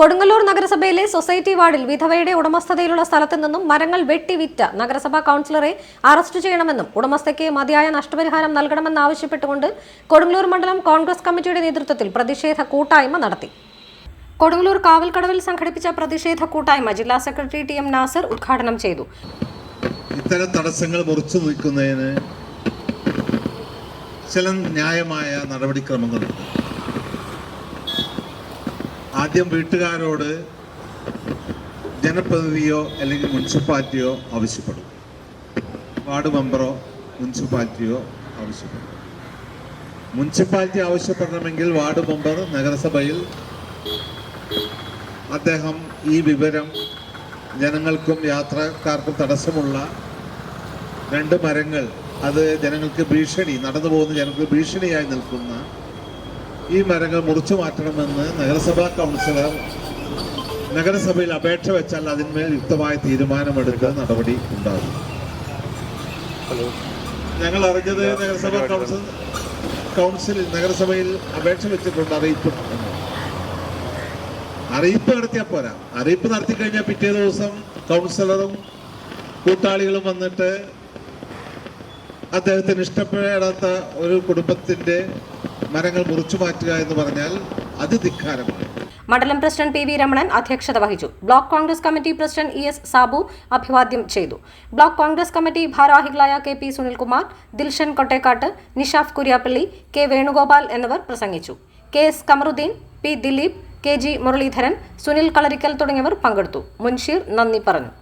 Kodungallur നഗരസഭയിലെ society വാർഡിൽ വിധവയുടെ ഉടമസ്ഥതയിലുള്ള സ്ഥലത്തു നിന്നും മരങ്ങൾ വെട്ടിവിറ്റ നഗരസഭാ കൌൺസിലറെ അറസ്റ്റ് ചെയ്യണമെന്നും ഉടമസ്ഥയ്ക്ക് മതിയായ നഷ്ടപരിഹാരം നൽകണമെന്നാവശ്യപ്പെട്ടുകൊണ്ട് കൊടുങ്ങല്ലൂർ മണ്ഡലം കോൺഗ്രസ് കമ്മിറ്റിയുടെ നേതൃത്വത്തിൽ പ്രതിഷേധ കൂട്ടായ്മ നടത്തി. കൊടുങ്ങല്ലൂർ കാവൽക്കടവിൽ സംഘടിപ്പിച്ച പ്രതിഷേധ കൂട്ടായ്മ ജില്ലാ സെക്രട്ടറി ടി എം നാസർ ഉദ്ഘാടനം ചെയ്തു. ഇത്തരം തടസ്സങ്ങൾ ചില ന്യായമായ നടപടിക്രമങ്ങളുണ്ട്. ആദ്യം വീട്ടുകാരോട് ജനപ്രതിനിധിയോ അല്ലെങ്കിൽ മുനിസിപ്പാലിറ്റിയോ ആവശ്യപ്പെടും. വാർഡ് മെമ്പറോ മുനിസിപ്പാലിറ്റിയോ ആവശ്യപ്പെടും. മുനിസിപ്പാലിറ്റി ആവശ്യപ്പെടണമെങ്കിൽ വാർഡ് മെമ്പർ നഗരസഭയിൽ അദ്ദേഹം ഈ വിവരം ജനങ്ങൾക്കും യാത്രക്കാർക്കും തടസ്സമുള്ള രണ്ട് മരങ്ങൾ അത് ജനങ്ങൾക്ക് ഭീഷണി നടന്നു പോകുന്ന ജനങ്ങൾക്ക് ഭീഷണിയായി നിൽക്കുന്ന ഈ മരങ്ങൾ മുറിച്ചു മാറ്റണമെന്ന് നഗരസഭാ കൗൺസിലർ നഗരസഭയിൽ അപേക്ഷ വെച്ചാൽ അതിന്മേൽ യുക്തമായ തീരുമാനമെടുക്കാൻ നടപടി ഉണ്ടാകും. ഞങ്ങൾ അറിഞ്ഞത് നഗരസഭാ കൗൺസിൽ കൗൺസിലിൽ നഗരസഭയിൽ അപേക്ഷ വെച്ചിട്ടുണ്ട് അറിയിപ്പ്. അറിയിപ്പ് നടത്തിയാൽ പോരാ. അറിയിപ്പ് നടത്തി കഴിഞ്ഞാൽ പിറ്റേ ദിവസം കൗൺസിലറും കൂട്ടാളികളും വന്നിട്ട് അദ്ദേഹത്തിന് ഇഷ്ടപ്പെടാത്ത ഒരു കുടുംബത്തിന്റെ മരങ്ങൾ മുറിച്ചു മാറ്റുക എന്ന് പറഞ്ഞാൽ അത് ധിക്കാരമാണ്. മണ്ഡലം പ്രസിഡന്റ് പി വി രമണൻ അധ്യക്ഷത വഹിച്ചു. Block Congress committee president E S Sabu അഭിവാദ്യം ചെയ്തു. ബ്ലോക്ക് കോൺഗ്രസ് കമ്മിറ്റി ഭാരവാഹികളായ K P Sunilkumar Dilshan Kottekkat Nishaf Kuriappally K Venugopal എന്നിവർ പ്രസംഗിച്ചു. K S Kamaruddin P Dileep K G Muraleedharan Sunil Kalarikkal തുടങ്ങിയവർ പങ്കെടുത്തു. മുൻഷീർ നന്ദി പറഞ്ഞു.